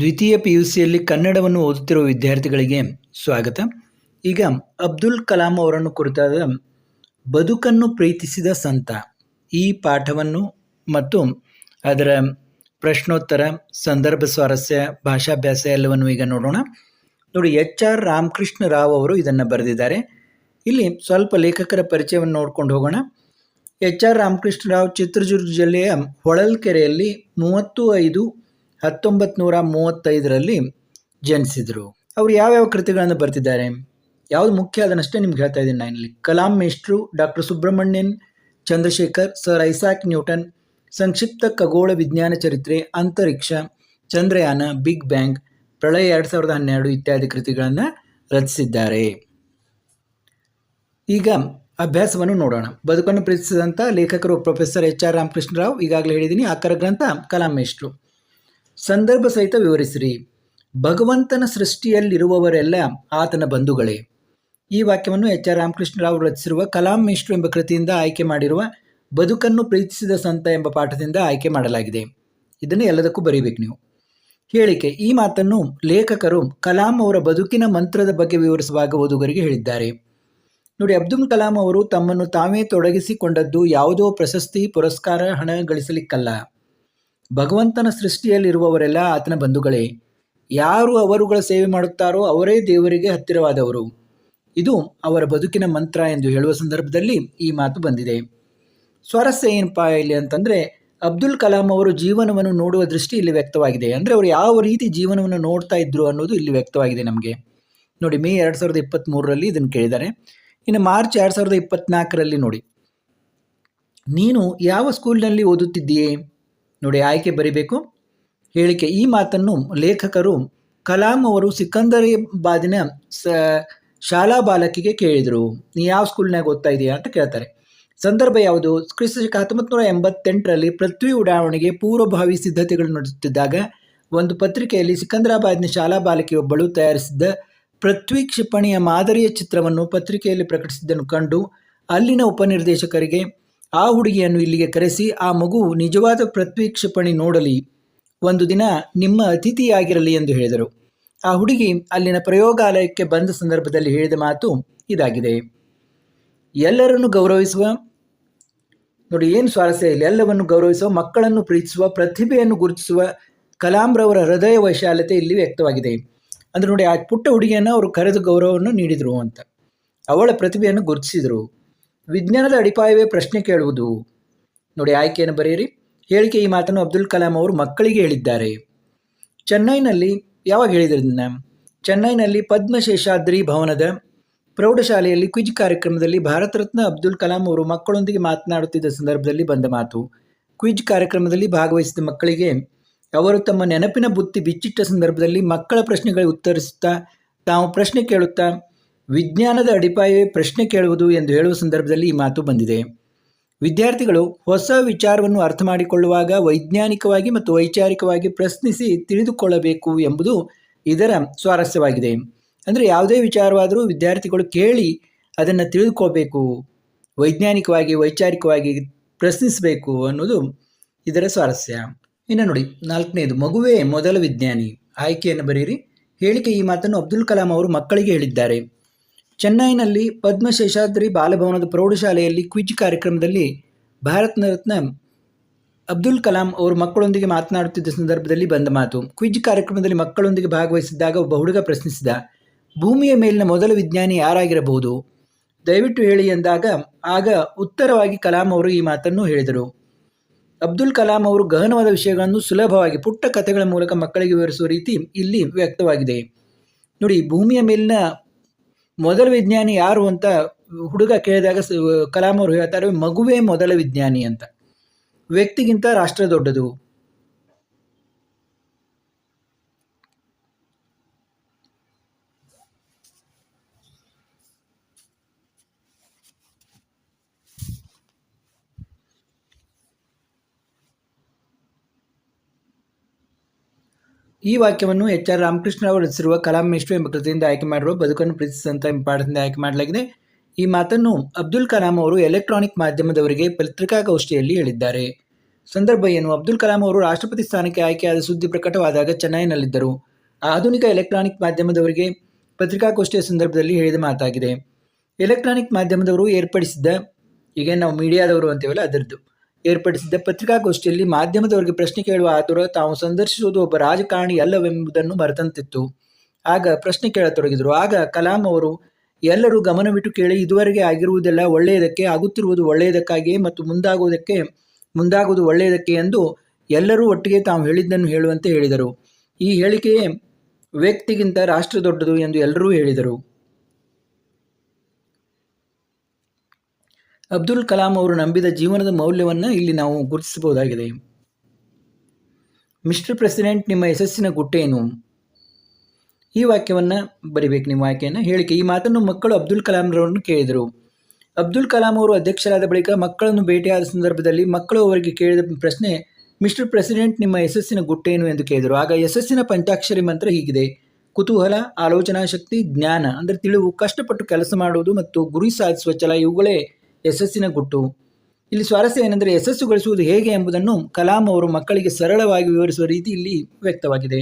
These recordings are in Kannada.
ದ್ವಿತೀಯ ಪಿ ಯು ಸಿಯಲ್ಲಿ ಕನ್ನಡವನ್ನು ಓದುತ್ತಿರುವ ವಿದ್ಯಾರ್ಥಿಗಳಿಗೆ ಸ್ವಾಗತ. ಈಗ ಅಬ್ದುಲ್ ಕಲಾಂ ಅವರನ್ನು ಕುರಿತಾದ ಬದುಕನ್ನು ಪ್ರೀತಿಸಿದ ಸಂತ ಈ ಪಾಠವನ್ನು ಮತ್ತು ಅದರ ಪ್ರಶ್ನೋತ್ತರ, ಸಂದರ್ಭ ಸ್ವಾರಸ್ಯ, ಭಾಷಾಭ್ಯಾಸ ಎಲ್ಲವನ್ನು ಈಗ ನೋಡೋಣ. ನೋಡಿ ಎಚ್ ಆರ್ ರಾಮಕೃಷ್ಣ ರಾವ್ ಅವರು ಇದನ್ನು ಬರೆದಿದ್ದಾರೆ. ಇಲ್ಲಿ ಸ್ವಲ್ಪ ಲೇಖಕರ ಪರಿಚಯವನ್ನು ನೋಡ್ಕೊಂಡು ಹೋಗೋಣ. ಎಚ್ ಆರ್ ರಾಮಕೃಷ್ಣ ರಾವ್ ಚಿತ್ರದುರ್ಗ ಜಿಲ್ಲೆಯ ಹೊಳಲ್ಕೆರೆಯಲ್ಲಿ ಮೂವತ್ತು ಐದು ಹತ್ತೊಂಬತ್ತು ನೂರ ಮೂವತ್ತೈದರಲ್ಲಿ ಜನಿಸಿದರು. ಅವರು ಯಾವ್ಯಾವ ಕೃತಿಗಳನ್ನು ಬರ್ತಿದ್ದಾರೆ? ಯಾವುದು ಮುಖ್ಯ ಅದನ್ನಷ್ಟೇ ನಿಮ್ಗೆ ಹೇಳ್ತಾ ಇದ್ದೀನಿ ನಾನು ಇಲ್ಲಿ. ಕಲಾಂ ಮೇಷ್ಟ್ರು, doctor Subrahmanyan, Chandrashekar, sir Isaac Newton, ಸಂಕ್ಷಿಪ್ತ ಖಗೋಳ ವಿಜ್ಞಾನ ಚರಿತ್ರೆ, ಅಂತರಿಕ್ಷ, ಚಂದ್ರಯಾನ, ಬಿಗ್ ಬ್ಯಾಂಗ್, ಪ್ರಳಯ ಎರಡು ಸಾವಿರದ ಹನ್ನೆರಡು ಇತ್ಯಾದಿ ಕೃತಿಗಳನ್ನು ರಚಿಸಿದ್ದಾರೆ. ಈಗ ಅಭ್ಯಾಸವನ್ನು ನೋಡೋಣ. ಬದುಕನ್ನು ಪ್ರೀತಿಸಿದಂಥ ಲೇಖಕರು ಪ್ರೊಫೆಸರ್ ಎಚ್ ಆರ್ ರಾಮಕೃಷ್ಣರಾವ್ ಈಗಾಗಲೇ ಹೇಳಿದ್ದೀನಿ ಆಕರ ಗ್ರಂಥ ಕಲಾಂ ಮೇಷ್ಟ್ರು. ಸಂದರ್ಭ ಸಹಿತ ವಿವರಿಸಿರಿ. ಭಗವಂತನ ಸೃಷ್ಟಿಯಲ್ಲಿರುವವರೆಲ್ಲ ಆತನ ಬಂಧುಗಳೇ. ಈ ವಾಕ್ಯವನ್ನು ಎಚ್ ಆರ್ ರಾಮಕೃಷ್ಣರಾವ್ ರಚಿಸಿರುವ ಕಲಾಂ ಮಿಶ್ರು ಎಂಬ ಕೃತಿಯಿಂದ ಆಯ್ಕೆ ಮಾಡಿರುವ ಬದುಕನ್ನು ಪ್ರೀತಿಸಿದ ಸಂತ ಎಂಬ ಪಾಠದಿಂದ ಆಯ್ಕೆ ಮಾಡಲಾಗಿದೆ. ಇದನ್ನು ಎಲ್ಲದಕ್ಕೂ ಬರೀಬೇಕು ನೀವು. ಹೇಳಿಕೆ, ಈ ಮಾತನ್ನು ಲೇಖಕರು ಕಲಾಂ ಅವರ ಬದುಕಿನ ಮಂತ್ರದ ಬಗ್ಗೆ ವಿವರಿಸುವಾಗ ಓದುಗರಿಗೆ ಹೇಳಿದ್ದಾರೆ. ನೋಡಿ, ಅಬ್ದುಲ್ ಕಲಾಂ ಅವರು ತಮ್ಮನ್ನು ತಾವೇ ತೊಡಗಿಸಿಕೊಂಡದ್ದು ಯಾವುದೋ ಪ್ರಶಸ್ತಿ, ಪುರಸ್ಕಾರ, ಹಣ ಗಳಿಸಲಿಕ್ಕಲ್ಲ. ಭಗವಂತನ ಸೃಷ್ಟಿಯಲ್ಲಿರುವವರೆಲ್ಲ ಆತನ ಬಂಧುಗಳೇ. ಯಾರು ಅವರುಗಳ ಸೇವೆ ಮಾಡುತ್ತಾರೋ ಅವರೇ ದೇವರಿಗೆ ಹತ್ತಿರವಾದವರು. ಇದು ಅವರ ಬದುಕಿನ ಮಂತ್ರ ಎಂದು ಹೇಳುವ ಸಂದರ್ಭದಲ್ಲಿ ಈ ಮಾತು ಬಂದಿದೆ. ಸ್ವಾರಸ್ಯ ಏನಪ್ಪಾ ಇಲ್ಲಿ ಅಂತಂದರೆ, ಅಬ್ದುಲ್ ಕಲಾಂ ಅವರು ಜೀವನವನ್ನು ನೋಡುವ ದೃಷ್ಟಿ ಇಲ್ಲಿ ವ್ಯಕ್ತವಾಗಿದೆ. ಅಂದರೆ ಅವರು ಯಾವ ರೀತಿ ಜೀವನವನ್ನು ನೋಡ್ತಾ ಇದ್ರು ಅನ್ನೋದು ಇಲ್ಲಿ ವ್ಯಕ್ತವಾಗಿದೆ ನಮಗೆ. ನೋಡಿ, ಮೇ ಎರಡು ಸಾವಿರದ ಇಪ್ಪತ್ತ್ಮೂರರಲ್ಲಿ ಇದನ್ನು ಕೇಳಿದ್ದಾರೆ ಇನ್ನು ಮಾರ್ಚ್ ಎರಡು ಸಾವಿರದ ಇಪ್ಪತ್ತ್ನಾಲ್ಕರಲ್ಲಿ ನೋಡಿ. ನೀನು ಯಾವ ಸ್ಕೂಲ್ನಲ್ಲಿ ಓದುತ್ತಿದ್ದೀಯೇ? ನೋಡಿ ಆಯ್ಕೆ ಬರೀಬೇಕು. ಹೇಳಿಕೆ, ಈ ಮಾತನ್ನು ಲೇಖಕರು ಕಲಾಂ ಅವರು ಸಿಕಂದರಾಬಾದಿನ ಸ, ಶಾಲಾ ಬಾಲಕಿಗೆ ಕೇಳಿದರು. ನೀ ಯಾವ ಸ್ಕೂಲ್ನಾಗ ಓದ್ತಾ ಇದೆಯಾ ಅಂತ ಕೇಳ್ತಾರೆ. ಸಂದರ್ಭ ಯಾವುದು? ಕ್ರಿಸ್ತ ಶಕ ಹತ್ತೊಂಬತ್ತು ಎಂಬತ್ತೆಂಟರಲ್ಲಿ ಪೃಥ್ವಿ ಉಡಾವಣೆಗೆ ಪೂರ್ವಭಾವಿ ಸಿದ್ಧತೆಗಳು ನಡೆಸುತ್ತಿದ್ದಾಗ ಒಂದು ಪತ್ರಿಕೆಯಲ್ಲಿ ಸಿಕಂದರಾಬಾದ್ನ ಶಾಲಾ ಬಾಲಕಿಯೊಬ್ಬಳು ತಯಾರಿಸಿದ್ದ ಪೃಥ್ವಿ ಕ್ಷಿಪಣಿಯ ಮಾದರಿಯ ಚಿತ್ರವನ್ನು ಪತ್ರಿಕೆಯಲ್ಲಿ ಪ್ರಕಟಿಸಿದ್ದನ್ನು ಕಂಡು ಅಲ್ಲಿನ ಉಪನಿರ್ದೇಶಕರಿಗೆ ಆ ಹುಡುಗಿಯನ್ನು ಇಲ್ಲಿಗೆ ಕರೆಸಿ ಆ ಮಗು ನಿಜವಾದ ಪೃಥ್ವಿ ಕ್ಷಿಪಣಿ ನೋಡಲಿ. ಒಂದು ದಿನ ನಿಮ್ಮ ಅತಿಥಿಯಾಗಿರಲಿ ಎಂದು ಹೇಳಿದರು. ಆ ಹುಡುಗಿ ಅಲ್ಲಿನ ಪ್ರಯೋಗಾಲಯಕ್ಕೆ ಬಂದ ಸಂದರ್ಭದಲ್ಲಿ ಹೇಳಿದ ಮಾತು ಇದಾಗಿದೆ. ಎಲ್ಲರನ್ನು ಗೌರವಿಸುವ, ನೋಡಿ ಏನು ಸ್ವಾರಸ್ಯ ಇಲ್ಲ ಎಲ್ಲವನ್ನು ಗೌರವಿಸುವ, ಮಕ್ಕಳನ್ನು ಪ್ರೀತಿಸುವ, ಪ್ರತಿಭೆಯನ್ನು ಗುರುತಿಸುವ ಕಲಾಂರವರ ಹೃದಯ ವೈಶಾಲ್ಯತೆ ಇಲ್ಲಿ ವ್ಯಕ್ತವಾಗಿದೆ. ಅಂದರೆ ನೋಡಿ ಆ ಪುಟ್ಟ ಹುಡುಗಿಯನ್ನು ಅವರು ಕರೆದು ಗೌರವವನ್ನು ನೀಡಿದರು ಅಂತ. ಅವಳ ಪ್ರತಿಭೆಯನ್ನು ಗುರುತಿಸಿದರು. ವಿಜ್ಞಾನದ ಅಡಿಪಾಯವೇ ಪ್ರಶ್ನೆ ಕೇಳುವುದು. ನೋಡಿ ಆಯ್ಕೆಯನ್ನು ಬರೆಯಿರಿ. ಹೇಳಿಕೆ ಈ ಮಾತನ್ನು ಅಬ್ದುಲ್ ಕಲಾಂ ಅವರು ಮಕ್ಕಳಿಗೆ ಹೇಳಿದ್ದಾರೆ. ಚೆನ್ನೈನಲ್ಲಿ ಯಾವಾಗ ಹೇಳಿದ್ರನ್ನ ಚೆನ್ನೈನಲ್ಲಿ ಪದ್ಮಶೇಷಾದ್ರಿ ಭವನದ ಪ್ರೌಢಶಾಲೆಯಲ್ಲಿ ಕ್ವಿಜ್ ಕಾರ್ಯಕ್ರಮದಲ್ಲಿ ಭಾರತ ರತ್ನ ಅಬ್ದುಲ್ ಕಲಾಂ ಅವರು ಮಕ್ಕಳೊಂದಿಗೆ ಮಾತನಾಡುತ್ತಿದ್ದ ಸಂದರ್ಭದಲ್ಲಿ ಬಂದ ಮಾತು. ಕ್ವಿಜ್ ಕಾರ್ಯಕ್ರಮದಲ್ಲಿ ಭಾಗವಹಿಸಿದ ಮಕ್ಕಳಿಗೆ ಅವರು ತಮ್ಮ ನೆನಪಿನ ಬುತ್ತಿ ಬಿಚ್ಚಿಟ್ಟ ಸಂದರ್ಭದಲ್ಲಿ ಮಕ್ಕಳ ಪ್ರಶ್ನೆಗಳಿಗೆ ಉತ್ತರಿಸುತ್ತಾ, ತಾವು ಪ್ರಶ್ನೆ ಕೇಳುತ್ತಾ ವಿಜ್ಞಾನದ ಅಡಿಪಾಯವೇ ಪ್ರಶ್ನೆ ಕೇಳುವುದು ಎಂದು ಹೇಳುವ ಸಂದರ್ಭದಲ್ಲಿ ಈ ಮಾತು ಬಂದಿದೆ. ವಿದ್ಯಾರ್ಥಿಗಳು ಹೊಸ ವಿಚಾರವನ್ನು ಅರ್ಥ ಮಾಡಿಕೊಳ್ಳುವಾಗ ವೈಜ್ಞಾನಿಕವಾಗಿ ಮತ್ತು ವೈಚಾರಿಕವಾಗಿ ಪ್ರಶ್ನಿಸಿ ತಿಳಿದುಕೊಳ್ಳಬೇಕು ಎಂಬುದು ಇದರ ಸ್ವಾರಸ್ಯವಾಗಿದೆ. ಅಂದರೆ ಯಾವುದೇ ವಿಚಾರವಾದರೂ ವಿದ್ಯಾರ್ಥಿಗಳು ಕೇಳಿ ಅದನ್ನು ತಿಳಿದುಕೋಬೇಕು ವೈಜ್ಞಾನಿಕವಾಗಿ, ವೈಚಾರಿಕವಾಗಿ ಪ್ರಶ್ನಿಸಬೇಕು ಅನ್ನೋದು ಇದರ ಸ್ವಾರಸ್ಯ. ಇನ್ನು ನೋಡಿ, ನಾಲ್ಕನೇದು, ಮಗುವೇ ಮೊದಲ ವಿಜ್ಞಾನಿ. ಆಯ್ಕೆಯನ್ನು ಬರೆಯಿರಿ. ಹೇಳಿಕೆ ಈ ಮಾತನ್ನು ಅಬ್ದುಲ್ ಕಲಾಂ ಅವರು ಮಕ್ಕಳಿಗೆ ಹೇಳಿದ್ದಾರೆ. ಚೆನ್ನೈನಲ್ಲಿ ಪದ್ಮಶೇಷಾದ್ರಿ ಬಾಲಭವನದ ಪ್ರೌಢಶಾಲೆಯಲ್ಲಿ ಕ್ವಿಜ್ ಕಾರ್ಯಕ್ರಮದಲ್ಲಿ ಭಾರತ ರತ್ನ ಅಬ್ದುಲ್ ಕಲಾಂ ಅವರು ಮಕ್ಕಳೊಂದಿಗೆ ಮಾತನಾಡುತ್ತಿದ್ದ ಸಂದರ್ಭದಲ್ಲಿ ಬಂದ ಮಾತು. ಕ್ವಿಜ್ ಕಾರ್ಯಕ್ರಮದಲ್ಲಿ ಮಕ್ಕಳೊಂದಿಗೆ ಭಾಗವಹಿಸಿದ್ದಾಗ ಒಬ್ಬ ಹುಡುಗ ಪ್ರಶ್ನಿಸಿದ, ಭೂಮಿಯ ಮೇಲಿನ ಮೊದಲ ವಿಜ್ಞಾನಿ ಯಾರಾಗಿರಬಹುದು? ದಯವಿಟ್ಟು ಹೇಳಿ ಎಂದಾಗ, ಆಗ ಉತ್ತರವಾಗಿ ಕಲಾಂ ಅವರು ಈ ಮಾತನ್ನು ಹೇಳಿದರು. ಅಬ್ದುಲ್ ಕಲಾಂ ಅವರು ಗಹನವಾದ ವಿಷಯಗಳನ್ನು ಸುಲಭವಾಗಿ ಪುಟ್ಟ ಕಥೆಗಳ ಮೂಲಕ ಮಕ್ಕಳಿಗೆ ವಿವರಿಸುವ ರೀತಿ ಇಲ್ಲಿ ವ್ಯಕ್ತವಾಗಿದೆ. ನೋಡಿ, ಭೂಮಿಯ ಮೇಲಿನ ಮೊದಲ ವಿಜ್ಞಾನಿ ಯಾರು ಅಂತ ಹುಡುಗ ಕೇಳಿದಾಗ ಕಲಾಂ ಅವರು ಹೇಳ್ತಾರೆ, ಮಗುವೇ ಮೊದಲ ವಿಜ್ಞಾನಿ ಅಂತ. ವ್ಯಕ್ತಿಗಿಂತ ರಾಷ್ಟ್ರ ದೊಡ್ಡದು. ಈ ವಾಕ್ಯವನ್ನು ಎಚ್ ಆರ್ ರಾಮಕೃಷ್ಣ ಅವರು ರಚಿಸಿರುವ ಕಲಾಂ ಮಿಶ್ರು ಎಂಬ ಕೃತಿಯಿಂದ ಆಯ್ಕೆ ಮಾಡಿರುವ ಬದುಕನ್ನು ಪ್ರೀತಿಸಿದಂಥ ಪಾಠದಿಂದ ಆಯ್ಕೆ ಮಾಡಲಾಗಿದೆ. ಈ ಮಾತನ್ನು ಅಬ್ದುಲ್ ಕಲಾಂ ಅವರು ಎಲೆಕ್ಟ್ರಾನಿಕ್ ಮಾಧ್ಯಮದವರಿಗೆ ಪತ್ರಿಕಾಗೋಷ್ಠಿಯಲ್ಲಿ ಹೇಳಿದ್ದಾರೆ. ಸಂದರ್ಭ ಏನು? ಅಬ್ದುಲ್ ಕಲಾಂ ಅವರು ರಾಷ್ಟ್ರಪತಿ ಸ್ಥಾನಕ್ಕೆ ಆಯ್ಕೆಯಾದ ಸುದ್ದಿ ಪ್ರಕಟವಾದಾಗ ಚೆನ್ನೈನಲ್ಲಿದ್ದರು. ಆಧುನಿಕ ಎಲೆಕ್ಟ್ರಾನಿಕ್ ಮಾಧ್ಯಮದವರಿಗೆ ಪತ್ರಿಕಾಗೋಷ್ಠಿಯ ಸಂದರ್ಭದಲ್ಲಿ ಹೇಳಿದ ಮಾತಾಗಿದೆ. ಎಲೆಕ್ಟ್ರಾನಿಕ್ ಮಾಧ್ಯಮದವರು ಏರ್ಪಡಿಸಿದ್ದ, ಈಗ ನಾವು ಮೀಡಿಯಾದವರು ಅಂತೀವಲ್ಲ ಅದರದ್ದು ಏರ್ಪಡಿಸಿದ್ದ ಪತ್ರಿಕಾಗೋಷ್ಠಿಯಲ್ಲಿ ಮಾಧ್ಯಮದವರಿಗೆ ಪ್ರಶ್ನೆ ಕೇಳುವ ಆತುರ ತಾವು ಸಂದರ್ಶಿಸುವುದು ಒಬ್ಬ ರಾಜಕಾರಣಿ ಅಲ್ಲವೆಂಬುದನ್ನು ಮರೆತಂತಿತ್ತು. ಆಗ ಪ್ರಶ್ನೆ ಕೇಳತೊಡಗಿದರು. ಆಗ ಕಲಾಂ ಅವರು, ಎಲ್ಲರೂ ಗಮನವಿಟ್ಟು ಕೇಳಿ, ಇದುವರೆಗೆ ಆಗಿರುವುದೆಲ್ಲ ಒಳ್ಳೆಯದಕ್ಕೆ, ಆಗುತ್ತಿರುವುದು ಒಳ್ಳೆಯದಕ್ಕಾಗಿಯೇ ಮತ್ತು ಮುಂದಾಗುವುದಕ್ಕೆ, ಮುಂದಾಗುವುದು ಒಳ್ಳೆಯದಕ್ಕೆ ಎಂದು ಎಲ್ಲರೂ ಒಟ್ಟಿಗೆ ತಾವು ಹೇಳಿದ್ದನ್ನು ಹೇಳುವಂತೆ ಹೇಳಿದರು. ಈ ಹೇಳಿಕೆಯೇ ವ್ಯಕ್ತಿಗಿಂತ ರಾಷ್ಟ್ರ ದೊಡ್ಡದು ಎಂದು ಎಲ್ಲರೂ ಹೇಳಿದರು. ಅಬ್ದುಲ್ ಕಲಾಂ ಅವರು ನಂಬಿದ ಜೀವನದ ಮೌಲ್ಯವನ್ನು ಇಲ್ಲಿ ನಾವು ಗುರುತಿಸಬಹುದಾಗಿದೆ. ಮಿಸ್ಟರ್ ಪ್ರೆಸಿಡೆಂಟ್, ನಿಮ್ಮ ಯಶಸ್ಸಿನ ಗುಟ್ಟೇನು? ಈ ವಾಕ್ಯವನ್ನು ಬರಿಬೇಕು, ನಿಮ್ಮ ವಾಕ್ಯವನ್ನು ಹೇಳಿಕೆ, ಈ ಮಾತನ್ನು ಮಕ್ಕಳು ಅಬ್ದುಲ್ ಕಲಾಂರವರನ್ನು ಕೇಳಿದರು. ಅಬ್ದುಲ್ ಕಲಾಂ ಅವರು ಅಧ್ಯಕ್ಷರಾದ ಬಳಿಕ ಮಕ್ಕಳನ್ನು ಭೇಟಿಯಾದ ಸಂದರ್ಭದಲ್ಲಿ ಮಕ್ಕಳು ಅವರಿಗೆ ಕೇಳಿದ ಪ್ರಶ್ನೆ, ಮಿಸ್ಟರ್ ಪ್ರೆಸಿಡೆಂಟ್, ನಿಮ್ಮ ಯಶಸ್ಸಿನ ಗುಟ್ಟೇನು? ಎಂದು ಕೇಳಿದರು. ಆಗ ಯಶಸ್ಸಿನ ಪಂಚಾಕ್ಷರಿ ಮಂತ್ರ ಹೀಗಿದೆ. ಕುತೂಹಲ, ಆಲೋಚನಾ ಶಕ್ತಿ, ಜ್ಞಾನ, ಅಂದರೆ ತಿಳಿವು, ಕಷ್ಟಪಟ್ಟು ಕೆಲಸ ಮಾಡುವುದು ಮತ್ತು ಗುರಿ ಸಾಧಿಸುವ ಛಲ, ಇವುಗಳೇ ಯಶಸ್ಸಿನ ಗುಟ್ಟು. ಇಲ್ಲಿ ಸ್ವಾರಸ್ಯ ಏನೆಂದರೆ ಯಶಸ್ಸು ಗಳಿಸುವುದು ಹೇಗೆ ಎಂಬುದನ್ನು ಕಲಾಂ ಅವರು ಮಕ್ಕಳಿಗೆ ಸರಳವಾಗಿ ವಿವರಿಸುವ ರೀತಿ ಇಲ್ಲಿ ವ್ಯಕ್ತವಾಗಿದೆ.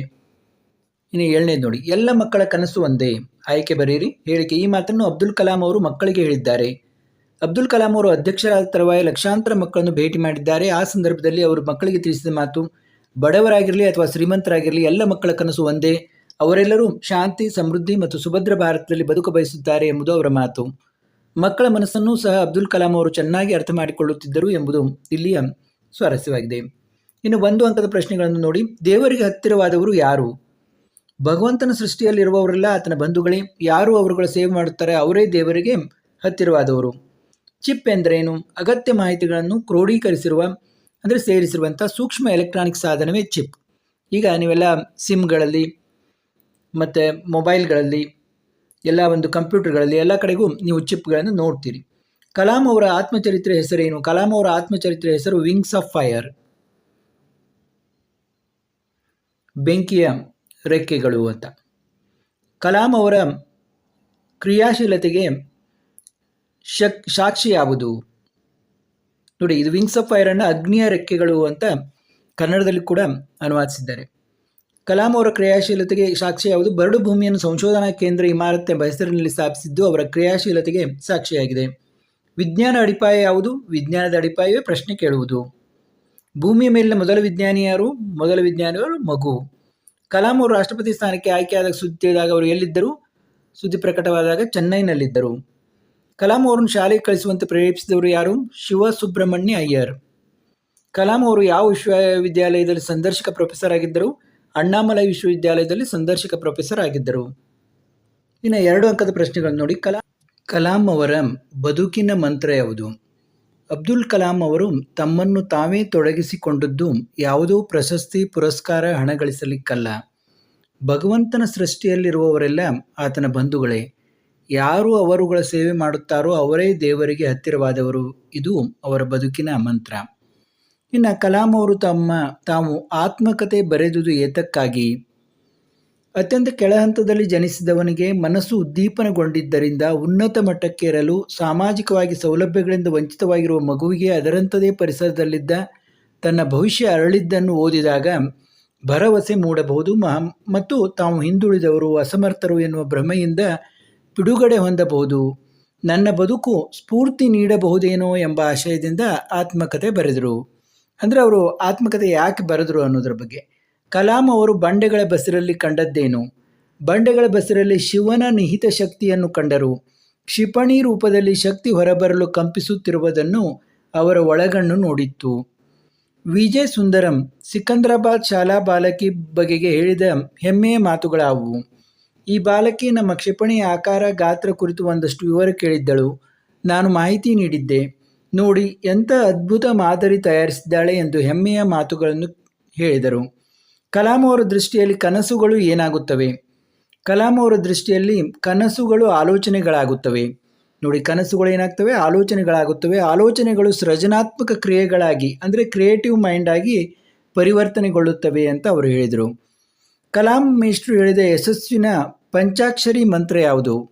ಇನ್ನು ಏಳನೇದು ನೋಡಿ. ಎಲ್ಲ ಮಕ್ಕಳ ಕನಸು ಒಂದೇ. ಆಯ್ಕೆ ಬರೆಯಿರಿ. ಹೇಳಿಕೆ ಈ ಮಾತನ್ನು ಅಬ್ದುಲ್ ಕಲಾಂ ಅವರು ಮಕ್ಕಳಿಗೆ ಹೇಳಿದ್ದಾರೆ. ಅಬ್ದುಲ್ ಕಲಾಂ ಅವರು ಅಧ್ಯಕ್ಷರಾದ ತರುವಾಯ ಲಕ್ಷಾಂತರ ಮಕ್ಕಳನ್ನು ಭೇಟಿ ಮಾಡಿದ್ದಾರೆ. ಆ ಸಂದರ್ಭದಲ್ಲಿ ಅವರು ಮಕ್ಕಳಿಗೆ ತಿಳಿಸಿದ ಮಾತು, ಬಡವರಾಗಿರಲಿ ಅಥವಾ ಶ್ರೀಮಂತರಾಗಿರಲಿ, ಎಲ್ಲ ಮಕ್ಕಳ ಕನಸು ಒಂದೇ. ಅವರೆಲ್ಲರೂ ಶಾಂತಿ, ಸಮೃದ್ಧಿ ಮತ್ತು ಸುಭದ್ರ ಭಾರತದಲ್ಲಿ ಬದುಕು ಬಯಸುತ್ತಾರೆ ಎಂಬುದು ಅವರ ಮಾತು. ಮಕ್ಕಳ ಮನಸ್ಸನ್ನು ಸಹ ಅಬ್ದುಲ್ ಕಲಾಂ ಅವರು ಚೆನ್ನಾಗಿ ಅರ್ಥ ಮಾಡಿಕೊಳ್ಳುತ್ತಿದ್ದರು ಎಂಬುದು ಇಲ್ಲಿಯ ಸ್ವಾರಸ್ಯವಾಗಿದೆ. ಇನ್ನು ಒಂದು ಅಂಕದ ಪ್ರಶ್ನೆಗಳನ್ನು ನೋಡಿ. ದೇವರಿಗೆ ಹತ್ತಿರವಾದವರು ಯಾರು? ಭಗವಂತನ ಸೃಷ್ಟಿಯಲ್ಲಿರುವವರೆಲ್ಲ ಆತನ ಬಂಧುಗಳೇ. ಯಾರು ಅವರುಗಳ ಸೇವೆ ಮಾಡುತ್ತಾರೆ ಅವರೇ ದೇವರಿಗೆ ಹತ್ತಿರವಾದವರು. ಚಿಪ್ ಎಂದರೇನು? ಅಗತ್ಯ ಮಾಹಿತಿಗಳನ್ನು ಕ್ರೋಢೀಕರಿಸಿರುವ, ಅಂದರೆ ಸೇರಿಸಿರುವಂಥ ಸೂಕ್ಷ್ಮ ಎಲೆಕ್ಟ್ರಾನಿಕ್ ಸಾಧನವೇ ಚಿಪ್. ಈಗ ನೀವೆಲ್ಲ ಸಿಮ್ಗಳಲ್ಲಿ ಮತ್ತು ಮೊಬೈಲ್ಗಳಲ್ಲಿ ಎಲ್ಲ ಒಂದು ಕಂಪ್ಯೂಟರ್ಗಳಲ್ಲಿ ಎಲ್ಲ ಕಡೆಗೂ ನೀವು ಚಿಪ್ಗಳನ್ನು ನೋಡ್ತೀರಿ. ಕಲಾಂ ಅವರ ಆತ್ಮಚರಿತ್ರೆ ಹೆಸರೇನು? ಕಲಾಂ ಅವರ ಆತ್ಮಚರಿತ್ರೆ ಹೆಸರು ವಿಂಗ್ಸ್ ಆಫ್ ಫೈರ್ ಬೆಂಕಿಯ ರೆಕ್ಕೆಗಳು ಅಂತ. ಕಲಾಂ ಅವರ ಕ್ರಿಯಾಶೀಲತೆಗೆ ಶಕ್ ಸಾಕ್ಷಿ ಯಾವುದು ನೋಡಿ, ಇದು ವಿಂಗ್ಸ್ ಆಫ್ ಫೈರನ್ನು ಅಗ್ನಿಯ ರೆಕ್ಕೆಗಳು ಅಂತ ಕನ್ನಡದಲ್ಲಿ ಕೂಡ ಅನುವಾದಿಸಿದ್ದಾರೆ. ಕಲಾಂ ಅವರ ಕ್ರಿಯಾಶೀಲತೆಗೆ ಸಾಕ್ಷಿ ಯಾವುದು? ಬರಡು ಭೂಮಿಯನ್ನು ಸಂಶೋಧನಾ ಕೇಂದ್ರ ಇಮಾರತ್ ಎಂಬ ಹೆಸರಿನಲ್ಲಿ ಸ್ಥಾಪಿಸಿದ್ದು ಅವರ ಕ್ರಿಯಾಶೀಲತೆಗೆ ಸಾಕ್ಷಿಯಾಗಿದೆ. ವಿಜ್ಞಾನ ಅಡಿಪಾಯ ಯಾವುದು? ವಿಜ್ಞಾನದ ಅಡಿಪಾಯವೇ ಪ್ರಶ್ನೆ ಕೇಳುವುದು. ಭೂಮಿಯ ಮೇಲಿನ ಮೊದಲ ವಿಜ್ಞಾನಿ ಯಾರು? ಮೊದಲ ವಿಜ್ಞಾನಿಯವರು ಮಗು. ಕಲಾಂ ಅವರು ರಾಷ್ಟ್ರಪತಿ ಸ್ಥಾನಕ್ಕೆ ಆಯ್ಕೆಯಾದಾಗ ಸುದ್ದಿ ತಿಳಿದಾಗ ಅವರು ಎಲ್ಲಿದ್ದರು? ಸುದ್ದಿ ಪ್ರಕಟವಾದಾಗ ಚೆನ್ನೈನಲ್ಲಿದ್ದರು. ಕಲಾಂ ಅವರನ್ನು ಶಾಲೆಗೆ ಕಳಿಸುವಂತೆ ಪ್ರೇರೇಪಿಸಿದವರು ಯಾರು? ಶಿವ ಸುಬ್ರಹ್ಮಣ್ಯ ಅಯ್ಯರ್. ಕಲಾಂ ಅವರು ಯಾವ ವಿಶ್ವವಿದ್ಯಾಲಯದಲ್ಲಿ ಸಂದರ್ಶಕ ಪ್ರೊಫೆಸರ್ ಆಗಿದ್ದರು? ಅಣ್ಣಾಮಲೈ ವಿಶ್ವವಿದ್ಯಾಲಯದಲ್ಲಿ ಸಂದರ್ಶಕ ಪ್ರೊಫೆಸರ್ ಆಗಿದ್ದರು. ಇನ್ನು ಎರಡು ಅಂಕದ ಪ್ರಶ್ನೆಗಳನ್ನು ನೋಡಿ. ಕಲಾ, ಕಲಾಂ ಅವರ ಬದುಕಿನ ಮಂತ್ರ ಯಾವುದು? ಅಬ್ದುಲ್ ಕಲಾಂ ಅವರು ತಮ್ಮನ್ನು ತಾವೇ ತೊಡಗಿಸಿಕೊಂಡದ್ದು ಯಾವುದೋ ಪ್ರಶಸ್ತಿ, ಪುರಸ್ಕಾರ, ಹಣ ಗಳಿಸಲಿಕ್ಕಲ್ಲ. ಭಗವಂತನ ಸೃಷ್ಟಿಯಲ್ಲಿರುವವರೆಲ್ಲ ಆತನ ಬಂಧುಗಳೇ. ಯಾರು ಅವರುಗಳ ಸೇವೆ ಮಾಡುತ್ತಾರೋ ಅವರೇ ದೇವರಿಗೆ ಹತ್ತಿರವಾದವರು. ಇದು ಅವರ ಬದುಕಿನ ಮಂತ್ರ. ಇನ್ನು ಕಲಾಂ ಅವರು ತಮ್ಮ, ತಾವು ಆತ್ಮಕತೆ ಬರೆದುದು ಏತಕ್ಕಾಗಿ? ಅತ್ಯಂತ ಕೆಳಹಂತದಲ್ಲಿ ಜನಿಸಿದವನಿಗೆ ಮನಸ್ಸು ಉದ್ದೀಪನಗೊಂಡಿದ್ದರಿಂದ ಉನ್ನತ ಮಟ್ಟಕ್ಕೇರಲು ಸಾಮಾಜಿಕವಾಗಿ ಸೌಲಭ್ಯಗಳಿಂದ ವಂಚಿತವಾಗಿರುವ ಮಗುವಿಗೆ ಅದರಂತದೇ ಪರಿಸರದಲ್ಲಿದ್ದ ತನ್ನ ಭವಿಷ್ಯ ಅರಳಿದ್ದನ್ನು ಓದಿದಾಗ ಭರವಸೆ ಮೂಡಬಹುದು. ಮತ್ತು ತಾವು ಹಿಂದುಳಿದವರು ಅಸಮರ್ಥರು ಎನ್ನುವ ಭ್ರಮೆಯಿಂದ ಬಿಡುಗಡೆ ಹೊಂದಬಹುದು. ನನ್ನ ಬದುಕು ಸ್ಫೂರ್ತಿ ನೀಡಬಹುದೇನೋ ಎಂಬ ಆಶಯದಿಂದ ಆತ್ಮಕತೆ ಬರೆದರು. ಅಂದರೆ ಅವರು ಆತ್ಮಕತೆ ಯಾಕೆ ಬರೆದ್ರು ಅನ್ನೋದ್ರ ಬಗ್ಗೆ. ಕಲಾಂ ಅವರು ಬಂಡೆಗಳ ಬಸರಲ್ಲಿ ಕಂಡದ್ದೇನು? ಬಂಡೆಗಳ ಬಸರಲ್ಲಿ ಶಿವನ ನಿಹಿತ ಶಕ್ತಿಯನ್ನು ಕಂಡರು. ಕ್ಷಿಪಣಿ ರೂಪದಲ್ಲಿ ಶಕ್ತಿ ಹೊರಬರಲು ಕಂಪಿಸುತ್ತಿರುವುದನ್ನು ಅವರ ಒಳಗಣ್ಣು ನೋಡಿತ್ತು. ವಿಜಯ ಸುಂದರಂ, ಸಿಕಂದ್ರಾಬಾದ್ ಶಾಲಾ ಬಾಲಕಿ ಬಗೆಗೆ ಹೇಳಿದ ಹೆಮ್ಮೆಯ ಮಾತುಗಳಾವು. ಈ ಬಾಲಕಿ ನಮ್ಮ ಕ್ಷಿಪಣಿಯ ಆಕಾರ, ಗಾತ್ರ ಕುರಿತು ಒಂದಷ್ಟು ವಿವರ ಕೇಳಿದ್ದಳು. ನಾನು ಮಾಹಿತಿ ನೀಡಿದ್ದೆ. ನೋಡಿ ಎಂಥ ಅದ್ಭುತ ಮಾದರಿ ತಯಾರಿಸಿದ್ದಾಳೆ ಎಂದು ಹೆಮ್ಮೆಯ ಮಾತುಗಳನ್ನು ಹೇಳಿದರು. ಕಲಾಂ ಅವರ ದೃಷ್ಟಿಯಲ್ಲಿ ಕನಸುಗಳು ಏನಾಗುತ್ತವೆ? ಕಲಾಂ ಅವರ ದೃಷ್ಟಿಯಲ್ಲಿ ಕನಸುಗಳು ಆಲೋಚನೆಗಳಾಗುತ್ತವೆ. ನೋಡಿ, ಕನಸುಗಳು ಏನಾಗ್ತವೆ? ಆಲೋಚನೆಗಳಾಗುತ್ತವೆ. ಆಲೋಚನೆಗಳು ಸೃಜನಾತ್ಮಕ ಕ್ರಿಯೆಗಳಾಗಿ, ಅಂದರೆ ಕ್ರಿಯೇಟಿವ್ ಮೈಂಡ್ ಆಗಿ ಪರಿವರ್ತನೆಗೊಳ್ಳುತ್ತವೆ ಅಂತ ಅವರು ಹೇಳಿದರು. ಕಲಾಂ ಮೇಷ್ಟ್ರು ಹೇಳಿದ ಯಶಸ್ವಿನ ಪಂಚಾಕ್ಷರಿ ಮಂತ್ರ ಯಾವುದು?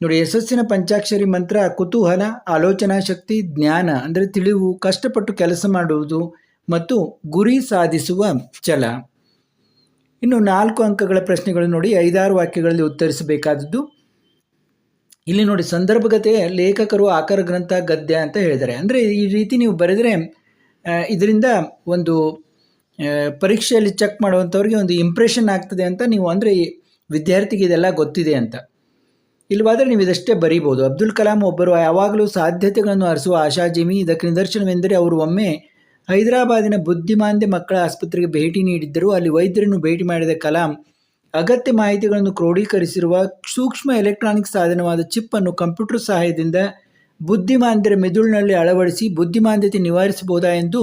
ನೋಡಿ, ಯಶಸ್ಸಿನ ಪಂಚಾಕ್ಷರಿ ಮಂತ್ರ, ಕುತೂಹಲ, ಆಲೋಚನಾ ಶಕ್ತಿ, ಜ್ಞಾನ, ಅಂದರೆ ತಿಳಿವು, ಕಷ್ಟಪಟ್ಟು ಕೆಲಸ ಮಾಡುವುದು ಮತ್ತು ಗುರಿ ಸಾಧಿಸುವ ಛಲ. ಇನ್ನು ನಾಲ್ಕು ಅಂಕಗಳ ಪ್ರಶ್ನೆಗಳು ನೋಡಿ, ಐದಾರು ವಾಕ್ಯಗಳಲ್ಲಿ ಉತ್ತರಿಸಬೇಕಾದದ್ದು. ಇಲ್ಲಿ ನೋಡಿ ಸಂದರ್ಭಗತೆ ಲೇಖಕರು ಆಕಾರ ಗ್ರಂಥ, ಗದ್ಯ ಅಂತ ಹೇಳಿದ್ದಾರೆ. ಅಂದರೆ ಈ ರೀತಿ ನೀವು ಬರೆದರೆ ಇದರಿಂದ ಒಂದು ಪರೀಕ್ಷೆಯಲ್ಲಿ ಚೆಕ್ ಮಾಡುವಂಥವ್ರಿಗೆ ಒಂದು ಇಂಪ್ರೆಷನ್ ಆಗ್ತದೆ ಅಂತ ನೀವು ಅಂದರೆ, ವಿದ್ಯಾರ್ಥಿಗೆ ಇದೆಲ್ಲ ಗೊತ್ತಿದೆ ಅಂತ. ಇಲ್ಲವಾದರೆ ನೀವು ಇದಷ್ಟೇ ಬರೀಬೋದು. ಅಬ್ದುಲ್ ಕಲಾಂ ಒಬ್ಬರು ಯಾವಾಗಲೂ ಸಾಧ್ಯತೆಗಳನ್ನು ಅರಸುವ ಆಶಾಜೀವಿ ಇದಕ್ಕೆ ನಿದರ್ಶನವೆಂದರೆ ಅವರು ಒಮ್ಮೆ ಹೈದರಾಬಾದಿನ ಬುದ್ಧಿಮಾಂದ್ಯ ಮಕ್ಕಳ ಆಸ್ಪತ್ರೆಗೆ ಭೇಟಿ ನೀಡಿದ್ದರು. ಅಲ್ಲಿ ವೈದ್ಯರನ್ನು ಭೇಟಿ ಮಾಡಿದ ಕಲಾಂ, ಅಗತ್ಯ ಮಾಹಿತಿಗಳನ್ನು ಕ್ರೋಢೀಕರಿಸಿರುವ ಸೂಕ್ಷ್ಮ ಎಲೆಕ್ಟ್ರಾನಿಕ್ ಸಾಧನವಾದ ಚಿಪ್ ಅನ್ನು ಕಂಪ್ಯೂಟರ್ ಸಹಾಯದಿಂದ ಬುದ್ಧಿಮಾಂದ್ಯರ ಮೆದುಳಿನಲ್ಲಿ ಅಳವಡಿಸಿ ಬುದ್ಧಿಮಾಂದ್ಯತೆ ನಿವಾರಿಸಬಹುದಾ ಎಂದು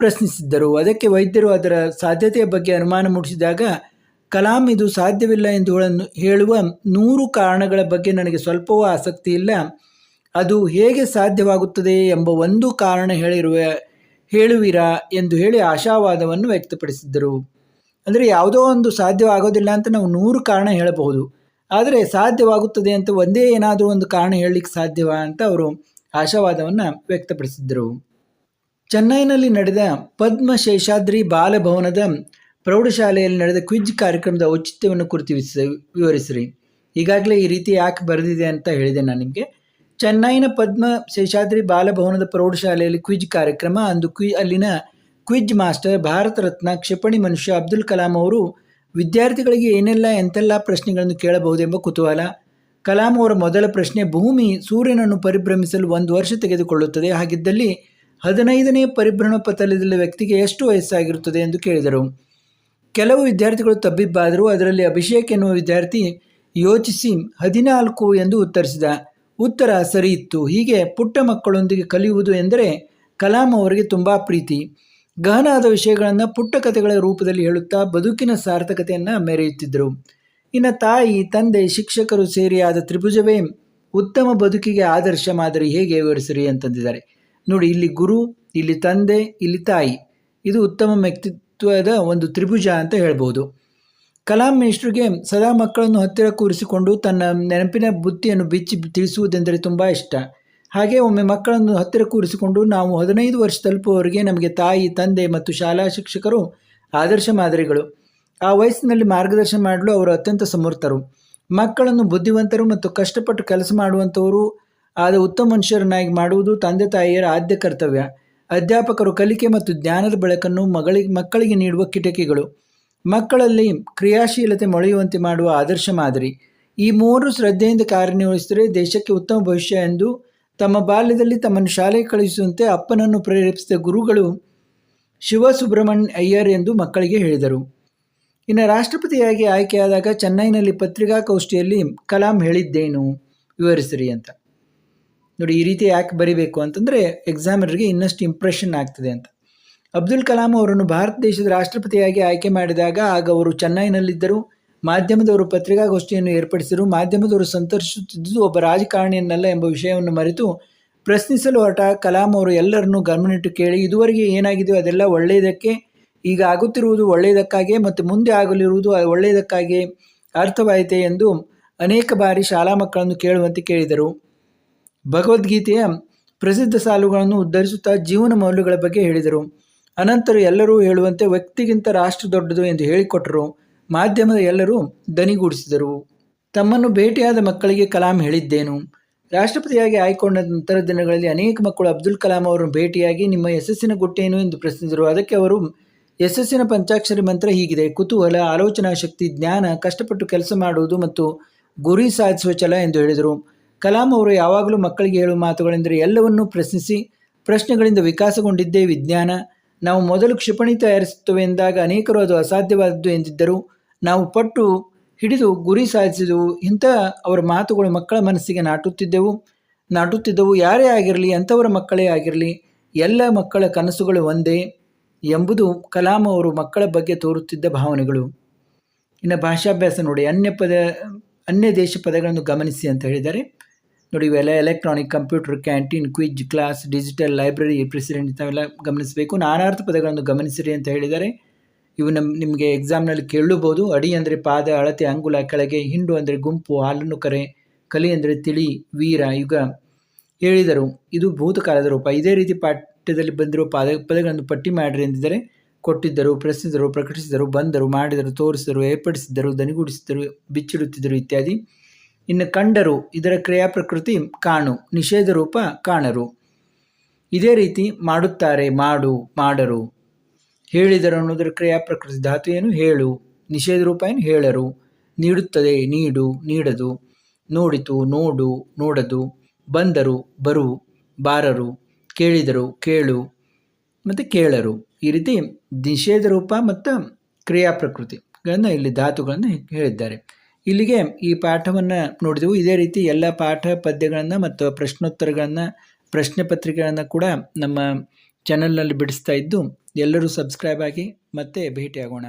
ಪ್ರಶ್ನಿಸಿದ್ದರು. ಅದಕ್ಕೆ ವೈದ್ಯರು ಅದರ ಸಾಧ್ಯತೆಯ ಬಗ್ಗೆ ಅನುಮಾನ ಮೂಡಿಸಿದಾಗ ಕಲಾಂ ಇದು ಸಾಧ್ಯವಿಲ್ಲ ಎಂದು ಹೇಳುವ ನೂರು ಕಾರಣಗಳ ಬಗ್ಗೆ ನನಗೆ ಸ್ವಲ್ಪವೂ ಆಸಕ್ತಿ ಇಲ್ಲ. ಅದು ಹೇಗೆ ಸಾಧ್ಯವಾಗುತ್ತದೆ ಎಂಬ ಒಂದು ಕಾರಣ ಹೇಳಿರುವ, ಹೇಳುವಿರಾ ಎಂದು ಹೇಳಿ ಆಶಾವಾದವನ್ನು ವ್ಯಕ್ತಪಡಿಸಿದ್ದರು. ಅಂದರೆ ಯಾವುದೋ ಒಂದು ಸಾಧ್ಯವಾಗೋದಿಲ್ಲ ಅಂತ ನಾವು ನೂರು ಕಾರಣ ಹೇಳಬಹುದು. ಆದರೆ ಸಾಧ್ಯವಾಗುತ್ತದೆ ಅಂತ ಒಂದೇ ಏನಾದರೂ ಒಂದು ಕಾರಣ ಹೇಳಲಿಕ್ಕೆ ಸಾಧ್ಯವಾ ಅಂತ ಅವರು ಆಶಾವಾದವನ್ನು ವ್ಯಕ್ತಪಡಿಸಿದ್ದರು. ಚೆನ್ನೈನಲ್ಲಿ ನಡೆದ ಪದ್ಮ ಶೇಷಾದ್ರಿ ಬಾಲಭವನದ ಪ್ರೌಢಶಾಲೆಯಲ್ಲಿ ನಡೆದ ಕ್ವಿಜ್ ಕಾರ್ಯಕ್ರಮದ ಔಚಿತ್ಯವನ್ನು ಕುರಿತು ವಿವರಿಸ್ರಿ. ಈಗಾಗಲೇ ಈ ರೀತಿ ಯಾಕೆ ಬರೆದಿದೆ ಅಂತ ಹೇಳಿದೆ ನಾನು ನಿಮಗೆ. ಚೆನ್ನೈನ ಪದ್ಮ ಶೇಷಾದ್ರಿ ಬಾಲಭವನದ ಪ್ರೌಢಶಾಲೆಯಲ್ಲಿ ಕ್ವಿಜ್ ಕಾರ್ಯಕ್ರಮ, ಅಂದು ಕ್ವಿ, ಅಲ್ಲಿನ ಕ್ವಿಜ್ ಮಾಸ್ಟರ್ ಭಾರತ ರತ್ನ ಕ್ಷಿಪಣಿ ಮನುಷ್ಯ ಅಬ್ದುಲ್ ಕಲಾಂ ಅವರು, ವಿದ್ಯಾರ್ಥಿಗಳಿಗೆ ಏನೆಲ್ಲ ಎಂತೆಲ್ಲ ಪ್ರಶ್ನೆಗಳನ್ನು ಕೇಳಬಹುದೆಂಬ ಕುತೂಹಲ. ಕಲಾಂ ಅವರ ಮೊದಲ ಪ್ರಶ್ನೆ, ಭೂಮಿ ಸೂರ್ಯನನ್ನು ಪರಿಭ್ರಮಿಸಲು ಒಂದು ವರ್ಷ ತೆಗೆದುಕೊಳ್ಳುತ್ತದೆ. ಹಾಗಿದ್ದಲ್ಲಿ ಹದಿನೈದನೇ ಪರಿಭ್ರಮ ಪತಲದಲ್ಲಿ ವ್ಯಕ್ತಿಗೆ ಎಷ್ಟು ವಯಸ್ಸಾಗಿರುತ್ತದೆ ಎಂದು ಕೇಳಿದರು. ಕೆಲವು ವಿದ್ಯಾರ್ಥಿಗಳು ತಬ್ಬಿಬ್ಬಾದರೂ ಅದರಲ್ಲಿ ಅಭಿಷೇಕ್ ಎನ್ನುವ ವಿದ್ಯಾರ್ಥಿ ಯೋಚಿಸಿ ಹದಿನಾಲ್ಕು ಎಂದು ಉತ್ತರಿಸಿದ. ಉತ್ತರ ಸರಿ ಇತ್ತು. ಹೀಗೆ ಪುಟ್ಟ ಮಕ್ಕಳೊಂದಿಗೆ ಕಲಿಯುವುದು ಎಂದರೆ ಕಲಾಂ ಅವರಿಗೆ ತುಂಬ ಪ್ರೀತಿ. ಗಹನಾದ ವಿಷಯಗಳನ್ನು ಪುಟ್ಟ ಕಥೆಗಳ ರೂಪದಲ್ಲಿ ಹೇಳುತ್ತಾ ಬದುಕಿನ ಸಾರ್ಥಕತೆಯನ್ನು ಮೆರೆಯುತ್ತಿದ್ದರು. ಇನ್ನು ತಾಯಿ, ತಂದೆ, ಶಿಕ್ಷಕರು ಸೇರಿ ಆದ ತ್ರಿಭುಜವೇ ಉತ್ತಮ ಬದುಕಿಗೆ ಆದರ್ಶ ಮಾದರಿ ಹೇಗೆ ವಿವರಿಸಿರಿ ಅಂತಂದಿದ್ದಾರೆ. ನೋಡಿ, ಇಲ್ಲಿ ಗುರು, ಇಲ್ಲಿ ತಂದೆ, ಇಲ್ಲಿ ತಾಯಿ. ಇದು ಉತ್ತಮ ವ್ಯಕ್ತಿತ್ವದ ಒಂದು ತ್ರಿಭುಜ ಅಂತ ಹೇಳ್ಬೋದು. ಕಲಾಂ ಮೇಷ್ಟ್ರಿಗೆ ಸದಾ ಮಕ್ಕಳನ್ನು ಹತ್ತಿರ ಕೂರಿಸಿಕೊಂಡು ತನ್ನ ನೆನಪಿನ ಬುತ್ತಿಯನ್ನು ಬಿಚ್ಚಿ ತಿಳಿಸುವುದೆಂದರೆ ತುಂಬ ಇಷ್ಟ. ಹಾಗೆ ಒಮ್ಮೆ ಮಕ್ಕಳನ್ನು ಹತ್ತಿರ ಕೂರಿಸಿಕೊಂಡು ನಾವು ಹದಿನೈದು ವರ್ಷ ತಲುಪುವವರೆಗೆ ನಮಗೆ ತಾಯಿ, ತಂದೆ ಮತ್ತು ಶಾಲಾ ಶಿಕ್ಷಕರು ಆದರ್ಶ ಮಾದರಿಗಳು. ಆ ವಯಸ್ಸಿನಲ್ಲಿ ಮಾರ್ಗದರ್ಶನ ಮಾಡಲು ಅವರು ಅತ್ಯಂತ ಸಮರ್ಥರು. ಮಕ್ಕಳನ್ನು ಬುದ್ಧಿವಂತರು ಮತ್ತು ಕಷ್ಟಪಟ್ಟು ಕೆಲಸ ಮಾಡುವಂಥವರು ಆದ ಉತ್ತಮ ಮನುಷ್ಯರನ್ನಾಗಿ ಮಾಡುವುದು ತಂದೆ ತಾಯಿಯರ ಆದ್ಯ ಕರ್ತವ್ಯ. ಅಧ್ಯಾಪಕರು ಕಲಿಕೆ ಮತ್ತು ಜ್ಞಾನದ ಬೆಳಕನ್ನು ಮಗಳಿಗೆ, ಮಕ್ಕಳಿಗೆ ನೀಡುವ ಕಿಟಕಿಗಳು. ಮಕ್ಕಳಲ್ಲಿ ಕ್ರಿಯಾಶೀಲತೆ ಮೊಳೆಯುವಂತೆ ಮಾಡುವ ಆದರ್ಶ ಮಾದರಿ. ಈ ಮೂರು ಶ್ರದ್ಧೆಯಿಂದ ಕಾರ್ಯನಿರ್ವಹಿಸಿದರೆ ದೇಶಕ್ಕೆ ಉತ್ತಮ ಭವಿಷ್ಯ ಎಂದು ತಮ್ಮ ಬಾಲ್ಯದಲ್ಲಿ ತಮ್ಮನ್ನು ಶಾಲೆಗೆ ಕಳುಹಿಸುವಂತೆ ಅಪ್ಪನನ್ನು ಪ್ರೇರೇಪಿಸಿದ ಗುರುಗಳು ಶಿವ ಸುಬ್ರಹ್ಮಣ್ಯ ಅಯ್ಯರ್ ಎಂದು ಮಕ್ಕಳಿಗೆ ಹೇಳಿದರು. ಇನ್ನು ರಾಷ್ಟ್ರಪತಿಯಾಗಿ ಆಯ್ಕೆಯಾದಾಗ ಚೆನ್ನೈನಲ್ಲಿ ಪತ್ರಿಕಾಗೋಷ್ಠಿಯಲ್ಲಿ ಕಲಾಂ ಹೇಳಿದ್ದೇನು? ವಿವರಿಸಿರಿ ಅಂತ. ನೋಡಿ ಈ ರೀತಿ ಯಾಕೆ ಬರಿಬೇಕು ಅಂತಂದರೆ ಎಕ್ಸಾಮಿನರ್ಗೆ ಇನ್ನಷ್ಟು ಇಂಪ್ರೆಷನ್ ಆಗ್ತದೆ ಅಂತ. ಅಬ್ದುಲ್ ಕಲಾಂ ಅವರನ್ನು ಭಾರತ ದೇಶದ ರಾಷ್ಟ್ರಪತಿಯಾಗಿ ಆಯ್ಕೆ ಮಾಡಿದಾಗ ಆಗ ಅವರು ಚೆನ್ನೈನಲ್ಲಿದ್ದರು. ಮಾಧ್ಯಮದವರು ಪತ್ರಿಕಾಗೋಷ್ಠಿಯನ್ನು ಏರ್ಪಡಿಸಿದರು. ಮಾಧ್ಯಮದವರು ಸಂತರಿಸುತ್ತಿದ್ದುದು ಒಬ್ಬ ರಾಜಕಾರಣಿಯನ್ನಲ್ಲ ಎಂಬ ವಿಷಯವನ್ನು ಮರೆತು ಪ್ರಶ್ನಿಸಲು ಹೊರಟ ಕಲಾಂ ಅವರು ಎಲ್ಲರನ್ನೂ ಗಮನಿಟ್ಟು ಕೇಳಿ, ಇದುವರೆಗೆ ಏನಾಗಿದೆಯೋ ಅದೆಲ್ಲ ಒಳ್ಳೆಯದಕ್ಕೆ? ಈಗ ಆಗುತ್ತಿರುವುದು ಒಳ್ಳೆಯದಕ್ಕಾಗಿಯೇ ಮತ್ತು ಮುಂದೆ ಆಗಲಿರುವುದು ಒಳ್ಳೆಯದಕ್ಕಾಗಿಯೇ ಅರ್ಥವಾಯಿತೆ? ಎಂದು ಅನೇಕ ಬಾರಿ ಶಾಲಾ ಮಕ್ಕಳನ್ನು ಕೇಳುವಂತೆ ಕೇಳಿದರು. ಭಗವದ್ಗೀತೆಯ ಪ್ರಸಿದ್ಧ ಸಾಲುಗಳನ್ನು ಉದ್ಧರಿಸುತ್ತಾ ಜೀವನ ಮೌಲ್ಯಗಳ ಬಗ್ಗೆ ಹೇಳಿದರು. ಅನಂತರ ಎಲ್ಲರೂ ಹೇಳುವಂತೆ ವ್ಯಕ್ತಿಗಿಂತ ರಾಷ್ಟ್ರ ದೊಡ್ಡದು ಎಂದು ಹೇಳಿಕೊಟ್ಟರು. ಮಾಧ್ಯಮದ ಎಲ್ಲರೂ ದನಿಗೂಡಿಸಿದರು. ತಮ್ಮನ್ನು ಭೇಟಿಯಾದ ಮಕ್ಕಳಿಗೆ ಕಲಾಂ ಹೇಳಿದ್ದೇನು. ರಾಷ್ಟ್ರಪತಿಯಾಗಿ ಆಯ್ಕೊಂಡ ನಂತರ ದಿನಗಳಲ್ಲಿ ಅನೇಕ ಮಕ್ಕಳು ಅಬ್ದುಲ್ ಕಲಾಂ ಅವರನ್ನು ಭೇಟಿಯಾಗಿ ನಿಮ್ಮ ಯಶಸ್ಸಿನ ಗುಟ್ಟೇನು ಎಂದು ಪ್ರಶ್ನಿಸಿದರು. ಅದಕ್ಕೆ ಅವರು, ಯಶಸ್ಸಿನ ಪಂಚಾಕ್ಷರಿ ಮಂತ್ರ ಹೀಗಿದೆ. ಕುತೂಹಲ, ಆಲೋಚನಾ ಶಕ್ತಿ, ಜ್ಞಾನ, ಕಷ್ಟಪಟ್ಟು ಕೆಲಸ ಮಾಡುವುದು ಮತ್ತು ಗುರಿ ಸಾಧಿಸುವ ಛಲ ಎಂದು ಹೇಳಿದರು. ಕಲಾಂ ಅವರು ಯಾವಾಗಲೂ ಮಕ್ಕಳಿಗೆ ಹೇಳುವ ಮಾತುಗಳೆಂದರೆ ಎಲ್ಲವನ್ನೂ ಪ್ರಶ್ನಿಸಿ ಪ್ರಶ್ನೆಗಳಿಂದ ವಿಕಾಸಗೊಂಡಿದ್ದೇ ವಿಜ್ಞಾನ. ನಾವು ಮೊದಲು ಕ್ಷಿಪಣಿ ತಯಾರಿಸುತ್ತೇವೆ ಎಂದಾಗ ಅನೇಕರು ಅದು ಅಸಾಧ್ಯವಾದದ್ದು ಎಂದಿದ್ದರು ನಾವು ಪಟ್ಟು ಹಿಡಿದು ಗುರಿ ಸಾಧಿಸಿದೆವು. ಇಂಥ ಅವರ ಮಾತುಗಳು ಮಕ್ಕಳ ಮನಸ್ಸಿಗೆ ನಾಟುತ್ತಿದ್ದೆವು. ನಾಟುತ್ತಿದ್ದವು ಯಾರೇ ಆಗಿರಲಿ, ಅಂಥವರ ಮಕ್ಕಳೇ ಆಗಿರಲಿ, ಎಲ್ಲ ಮಕ್ಕಳ ಕನಸುಗಳು ಒಂದೇ ಎಂಬುದು ಕಲಾಂ ಅವರು ಮಕ್ಕಳ ಬಗ್ಗೆ ತೋರುತ್ತಿದ್ದ ಭಾವನೆಗಳು. ಇನ್ನು ಭಾಷಾಭ್ಯಾಸ ನೋಡಿ ಅನ್ಯ ಪದ ಅನ್ಯ ದೇಶ ಪದಗಳನ್ನು ಗಮನಿಸಿ ಅಂತ ಹೇಳಿದ್ದಾರೆ ನೋಡಿ, ಇವೆಲ್ಲ electronic computer canteen quiz class digital library president ಇಂಥವೆಲ್ಲ ಗಮನಿಸಬೇಕು. ನಾನಾರ್ಥ ಪದಗಳನ್ನು ಗಮನಿಸಿರಿ ಅಂತ ಹೇಳಿದ್ದಾರೆ. ಇವು ನಮ್ಮ ನಿಮಗೆ ಎಕ್ಸಾಮ್ನಲ್ಲಿ ಕೇಳಬಹುದು ಅಡಿ ಅಂದರೆ ಪಾದ, ಅಳತೆ, ಅಂಗುಲ, ಕೆಳಗೆ, ಹಿಂಡು ಅಂದರೆ ಗುಂಪು, ಹಾಲನ್ನು ಕರೆ, ಕಲಿ ಅಂದರೆ ತಿಳಿ, ವೀರ, ಯುಗ ಹೇಳಿದರು. ಇದು ಭೂತಕಾಲದ ರೂಪ. ಇದೇ ರೀತಿ ಪಾಠ್ಯದಲ್ಲಿ ಬಂದಿರುವ ಪದ, ಪದಗಳನ್ನು ಪಟ್ಟಿ ಮಾಡಿರಿ ಎಂದಿದ್ದರೆ. ಕೊಟ್ಟಿದ್ದರು, ಪ್ರಶ್ನಿಸಿದರು, ಪ್ರಕಟಿಸಿದರು, ಬಂದರು, ಮಾಡಿದರು, ತೋರಿಸಿದರು, ಏರ್ಪಡಿಸಿದ್ದರು ದನಿಗೂಡಿಸಿದರು ಬಿಚ್ಚಿಡುತ್ತಿದ್ದರು ಇತ್ಯಾದಿ. ಇನ್ನು ಕಂಡರು, ಇದರ ಕ್ರಿಯಾ ಪ್ರಕೃತಿ ಕಾಣು, ನಿಷೇಧ ರೂಪ ಕಾಣರು. ಇದೇ ರೀತಿ ಮಾಡುತ್ತಾರೆ, ಮಾಡು, ಮಾಡರು. ಹೇಳಿದರು ಅನ್ನೋದರ ಕ್ರಿಯಾ ಪ್ರಕೃತಿ ಧಾತು ಏನು? ಹೇಳು. ನಿಷೇಧ ರೂಪ ಏನು? ಹೇಳರು. ನೀಡುತ್ತದೆ, ನೀಡು, ನೀಡದು. ನೋಡಿತು, ನೋಡು, ನೋಡದು. ಬಂದರು, ಬರು, ಬಾರರು. ಕೇಳಿದರು, ಕೇಳು. ಮತ್ತು ಕೇಳರು. ಈ ರೀತಿ ನಿಷೇಧ ರೂಪ ಮತ್ತು ಕ್ರಿಯಾ ಪ್ರಕೃತಿಗಳನ್ನು ಇಲ್ಲಿ ಧಾತುಗಳನ್ನು ಹೇಳಿದ್ದಾರೆ. ಇಲ್ಲಿಗೆ ಈ ಪಾಠವನ್ನು ನೋಡಿದೆವು. ಇದೇ ರೀತಿ ಎಲ್ಲ ಪಾಠ ಪದ್ಯಗಳನ್ನು ಮತ್ತು ಪ್ರಶ್ನೋತ್ತರಗಳನ್ನು, ಪ್ರಶ್ನೆ ಪತ್ರಿಕೆಗಳನ್ನು ಕೂಡ ನಮ್ಮ ಚಾನಲ್ನಲ್ಲಿ ಬಿಡಿಸ್ತಾ ಇದ್ದು ಎಲ್ಲರೂ ಸಬ್ಸ್ಕ್ರೈಬ್ ಆಗಿ ಮತ್ತೆ ಭೇಟಿಯಾಗೋಣ.